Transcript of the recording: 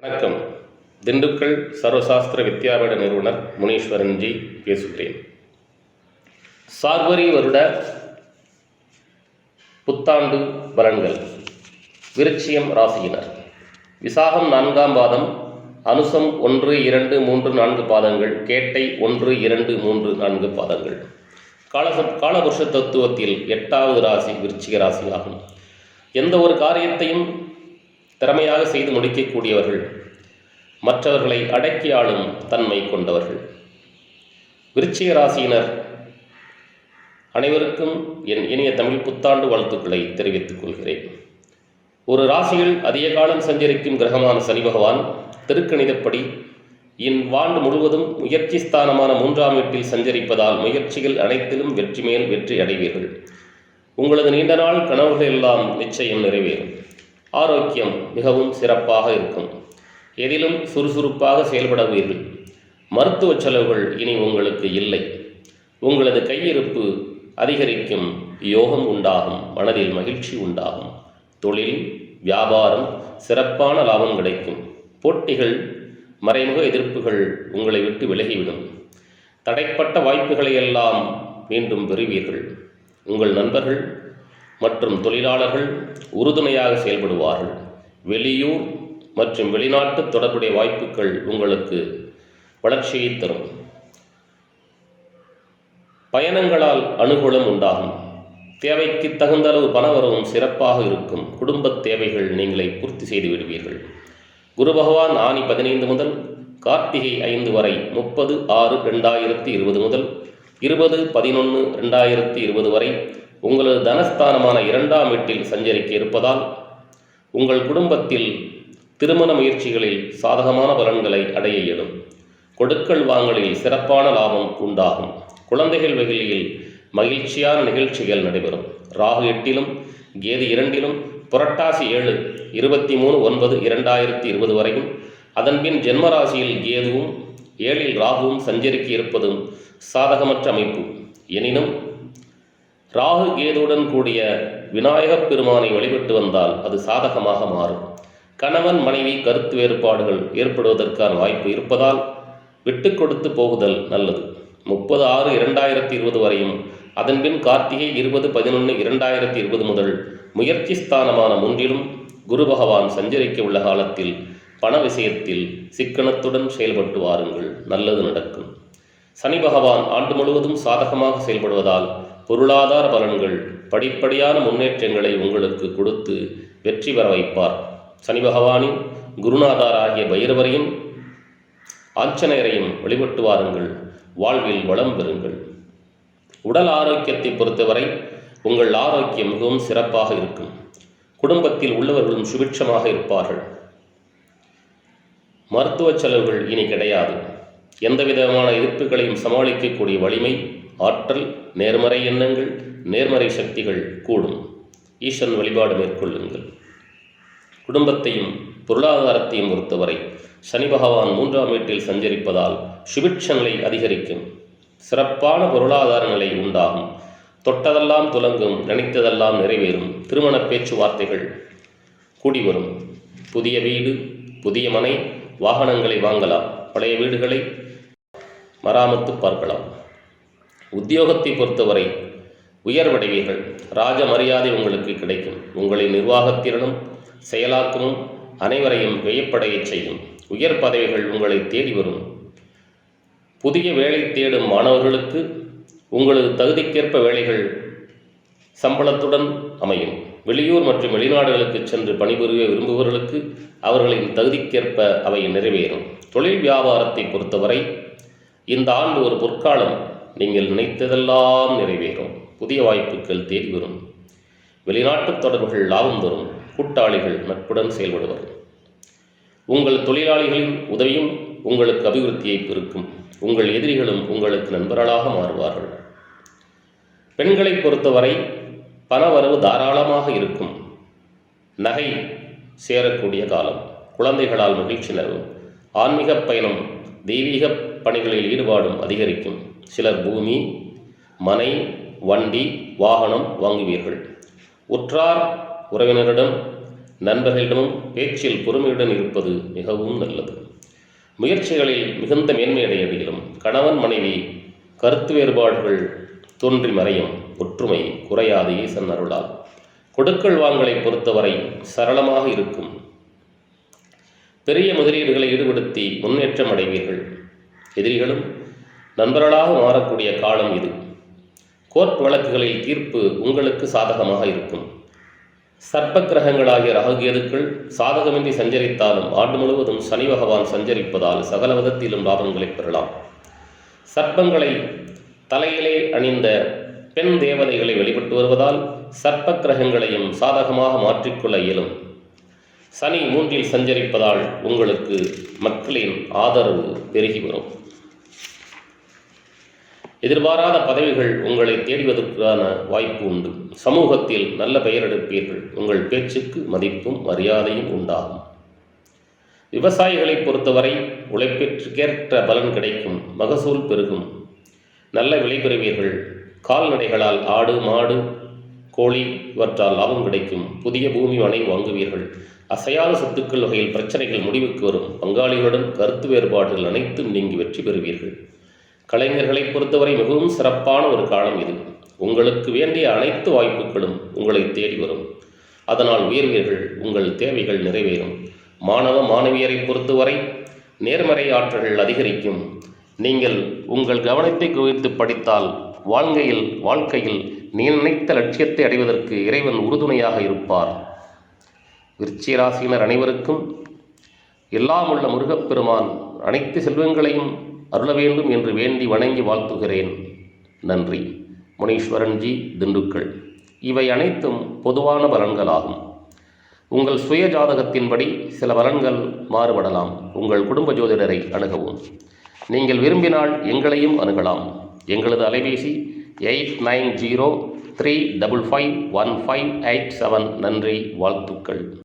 வணக்கம். திண்டுக்கல் சர்வசாஸ்திர வித்யாபீட நிறுவனர் முனீஸ்வரன்ஜி பேசுகிறேன். சார்வரி வருட புத்தாண்டு பலன்கள். விருச்சியம் ராசியினர். விசாகம் நான்காம் பாதம் அனுசம் ஒன்று இரண்டு மூன்று நான்கு பாதங்கள் கேட்டை ஒன்று இரண்டு மூன்று நான்கு பாதங்கள். காலச காலபுருஷ தத்துவத்தில் எட்டாவது ராசி விருச்சிக ஆகும் எந்த ஒரு காரியத்தையும் திறமையாக செய்து முடிக்கக்கூடியவர்கள் மற்றவர்களை அடக்கி ஆளும் தன்மை கொண்டவர்கள். விருச்சிக ராசியினர் அனைவருக்கும் என் இனிய தமிழ் புத்தாண்டு வாழ்த்துக்களை தெரிவித்துக் கொள்கிறேன். ஒரு ராசியில் அதிக காலம் சஞ்சரிக்கும் கிரகமான சனி பகவான் திருக்கணிதப்படி இன் வாண்டு முழுவதும் முயற்சி ஸ்தானமான மூன்றாம் வீட்டில் சஞ்சரிப்பதால் முயற்சிகள் அனைத்திலும் வெற்றி மேல் வெற்றி அடைவீர்கள். உங்களது நீண்ட நாள் கனவுகள் எல்லாம் நிச்சயம் நிறைவேறும். ஆரோக்கியம் மிகவும் சிறப்பாக இருக்கும். எதிலும் சுறுசுறுப்பாக செயல்படுவீர்கள். மருத்துவ செலவுகள் இனி உங்களுக்கு இல்லை. உங்களது கையிருப்பு அதிகரிக்கும் யோகம் உண்டாகும் மனதில் மகிழ்ச்சி உண்டாகும். தொழில் வியாபாரம் சிறப்பான லாபம் கிடைக்கும். போட்டிகள் மறைமுக எதிர்ப்புகள் உங்களை விட்டு விலகிவிடும். தடைப்பட்ட வாய்ப்புகளை எல்லாம் மீண்டும் பெறுவீர்கள். உங்கள் நண்பர்கள் மற்றும் தொழிலாளர்கள் உறுதுணையாக செயல்படுவார்கள். வெளியூர் மற்றும் வெளிநாட்டு தொடர்புடைய வாய்ப்புகள் உங்களுக்கு வளர்ச்சியை தரும். பயணங்களால் அனுகூலம் உண்டாகும். தேவைக்கு தகுந்த அளவு பணவரவும் சிறப்பாக இருக்கும். குடும்ப தேவைகள் நீங்களை பூர்த்தி செய்து விடுவீர்கள். குரு பகவான் ஆணி பதினைந்து முதல் கார்த்திகை ஐந்து வரை முப்பது ஆறு ரெண்டாயிரத்தி இருபது முதல் இருபது பதினொன்று ரெண்டாயிரத்தி இருபது வரை உங்களது தனஸ்தானமான இரண்டாம் வீட்டில் சஞ்சரிக்க இருப்பதால் உங்கள் குடும்பத்தில் திருமண முயற்சிகளில் சாதகமான பலன்களை அடைய இயலும். கொடுக்கல் வாங்கலில் சிறப்பான லாபம் உண்டாகும். குழந்தைகள் வகையில் மகிழ்ச்சியான நிகழ்ச்சிகள் நடைபெறும். ராகு எட்டிலும் கேது இரண்டிலும் புரட்டாசி ஏழு இருபத்தி மூணு ஒன்பது இரண்டாயிரத்தி இருபது வரையும். அதன்பின் ஜென்மராசியில் கேதுவும் ஏழில் ராகுவும் சஞ்சரிக்க இருப்பதும் சாதகமற்ற அமைப்பு. எனினும் ராகு கேதுவுடன் கூடிய விநாயகப் பெருமானை வழிபட்டு வந்தால் அது சாதகமாக மாறும். கணவன் மனைவி கருத்து வேறுபாடுகள் ஏற்படுவதற்கான வாய்ப்பு இருப்பதால் விட்டு கொடுத்து போகுதல் நல்லது. முப்பது ஆறு இரண்டாயிரத்தி இருபது வரையும் அதன்பின் கார்த்திகை இருபது பதினொன்று இரண்டாயிரத்தி இருபது முதல் முயற்சி ஸ்தானமான மூன்றிலும் குரு பகவான் சஞ்சரிக்க உள்ள காலத்தில் பண விஷயத்தில் சிக்கனத்துடன் செயல்பட்டு வாருங்கள். நல்லது நடக்கும். சனி பகவான் ஆண்டு முழுவதும் சாதகமாக செயல்படுவதால் பொருளாதார பலன்கள் படிப்படியான முன்னேற்றங்களை உங்களுக்கு கொடுத்து வெற்றி பெற வைப்பார். சனி பகவானின் குருநாதாராகிய பைரவரையும் ஆஞ்சநேயரையும் வழிபட்டு வாருங்கள். வாழ்வில் வளம் பெறுங்கள். உடல் ஆரோக்கியத்தை பொறுத்தவரை உங்கள் ஆரோக்கியம் மிகவும் சிறப்பாக இருக்கும். குடும்பத்தில் உள்ளவர்களும் சுபிட்சமாக இருப்பார்கள். மருத்துவ செலவுகள் இனி கிடையாது. எந்தவிதமான எதிர்ப்புகளையும் சமாளிக்கக்கூடிய வலிமை ஆற்றல் நேர்மறை எண்ணங்கள் நேர்மறை சக்திகள் கூடும். ஈசன் வழிபாடு மேற்கொள்ளுங்கள். குடும்பத்தையும் பொருளாதாரத்தையும் பொறுத்தவரை சனி பகவான் மூன்றாம் வீட்டில் சஞ்சரிப்பதால் சுபிட்ச அதிகரிக்கும். சிறப்பான பொருளாதார நிலை உண்டாகும். தொட்டதெல்லாம் துலங்கும் நினைத்ததெல்லாம் நிறைவேறும். திருமண பேச்சுவார்த்தைகள் கூடி வரும். புதிய வீடு புதிய மனை வாகனங்களை வாங்கலாம். பழைய வீடுகளை மராமத்து பார்க்கலாம். உத்தியோகத்தை பொறுத்தவரை உயர்வடைவீர்கள். ராஜ மரியாதை உங்களுக்கு கிடைக்கும். உங்களின் நிர்வாகத்திறனும் செயலாக்கமும் அனைவரையும் வியப்படையச் செய்யும். உயர் பதவிகள் உங்களை தேடி வரும். புதிய வேலை தேடும் மாணவர்களுக்கு உங்களது தகுதிக்கேற்ப வேலைகள் சம்பளத்துடன் அமையும். வெளியூர் மற்றும் வெளிநாடுகளுக்கு சென்று பணிபுரிய விரும்புபவர்களுக்கு அவர்களின் தகுதிக்கேற்ப அவை நிறைவேறும். தொழில் வியாபாரத்தை பொறுத்தவரை இந்த ஆண்டு ஒரு பொற்காலம். நீங்கள் நினைத்ததெல்லாம் நிறைவேறும். புதிய வாய்ப்புகள் தேடி வரும் வெளிநாட்டு தொடர்புகள் லாபம் தரும். கூட்டாளிகள் நட்புடன் செயல்படுவர். உங்கள் தொழிலாளிகளின் உதவியும் உங்களுக்கு அபிவிருத்தியை பெருக்கும். உங்கள் எதிரிகளும் உங்களுக்கு நண்பர்களாக மாறுவார்கள். பெண்களை பொறுத்தவரை பணவரவு தாராளமாக இருக்கும். நகை சேரக்கூடிய காலம். குழந்தைகளால் மகிழ்ச்சி நிலவும். ஆன்மீக பயணம் தெய்வீக பணிகளில் ஈடுபாடும் அதிகரிக்கும். சிலர் பூமி மனை வண்டி வாகனம் வாங்குவீர்கள். உற்றார் உறவினரிடம் நண்பர்களிடமும் பேச்சில் பொறுமையுடன் இருப்பது மிகவும் நல்லது. முயற்சிகளில் மிகுந்த மேன்மையடையடிகளும் கணவன் மனைவி கருத்து வேறுபாடுகள் தோன்றி மறையும். ஒற்றுமை குறையாது ஈசன் அருளால் கொடுக்கல் வாங்கலை பொறுத்தவரை சரளமாக இருக்கும். பெரிய முதலீடுகளை ஈடுபடுத்தி முன்னேற்றம் அடைவீர்கள். எதிரிகளும் நண்பர்களாக மாறக்கூடிய காலம் இது. கோர்ட் வழக்குகளில் தீர்ப்பு உங்களுக்கு சாதகமாக இருக்கும். சர்ப்ப கிரகங்களாகிய ராகுகேதுக்கள் சாதகமின்றி சஞ்சரித்தாலும் ஆண்டு முழுவதும் சனி பகவான் சஞ்சரிப்பதால் சகல விதத்திலும் லாபங்களை பெறலாம். சர்ப்பங்களை தலையிலே அணிந்த பெண் தேவதைகளை வழிபட்டு வருவதால் சர்ப்ப கிரகங்களையும் சாதகமாக மாற்றிக்கொள்ள இயலும். சனி மூன்றில் சஞ்சரிப்பதால் உங்களுக்கு மக்களின் ஆதரவு பெருகி வரும். எதிர்பாராத பதவிகள் உங்களை தேடுவதற்கான வாய்ப்பு உண்டு. சமூகத்தில் நல்ல பெயர் எடுப்பீர்கள். உங்கள் பேச்சுக்கு மதிப்பும் மரியாதையும் உண்டாகும். விவசாயிகளை பொறுத்தவரை உழைப்பிற்கேற்ற பலன் கிடைக்கும். மகசூல் பெருகும். நல்ல விலை பெறுவீர்கள். கால்நடைகளால் ஆடு மாடு கோழி இவற்றால் லாபம் கிடைக்கும். புதிய பூமி மனை வாங்குவீர்கள். அசையாத சொத்துக்கள் வகையில் பிரச்சனைகள் முடிவுக்கு வரும். பங்காளிகளுடன் கருத்து வேறுபாடுகள் அனைத்தும் நீங்கி வெற்றி பெறுவீர்கள். கலைஞர்களை பொறுத்தவரை மிகவும் சிறப்பான ஒரு காலம் இது. உங்களுக்கு வேண்டிய அனைத்து வாய்ப்புகளும் உங்களை தேடி வரும். அதனால் உயர்வீர்கள். உங்கள் தேவைகள் நிறைவேறும். மாணவ மாணவியரை பொறுத்தவரை நேர்மறை ஆற்றல்கள் அதிகரிக்கும். நீங்கள் உங்கள் கவனத்தை குவித்து படித்தால் வாழ்க்கையில் வாழ்க்கையில் நீ நினைத்த லட்சியத்தை அடைவதற்கு இறைவன் உறுதுணையாக இருப்பார். விருச்சிக ராசியினர் அனைவருக்கும் எல்லாம் உள்ள முருகப்பெருமான் அனைத்து செல்வங்களையும் அருள வேண்டும் என்று வேண்டி வணங்கி வாழ்த்துகிறேன். நன்றி. முனீஸ்வரன்ஜி திண்டுக்கல். இவை அனைத்தும் பொதுவான பலன்களாகும் உங்கள் சுய ஜாதகத்தின்படி சில பலன்கள் மாறுபடலாம். உங்கள் குடும்ப ஜோதிடரை அணுகவும். நீங்கள் விரும்பினால் எங்களையும் அணுகலாம். எங்களது அலைபேசி eight nine zero three double five one five eight seven. நன்றி. வாழ்த்துக்கள்.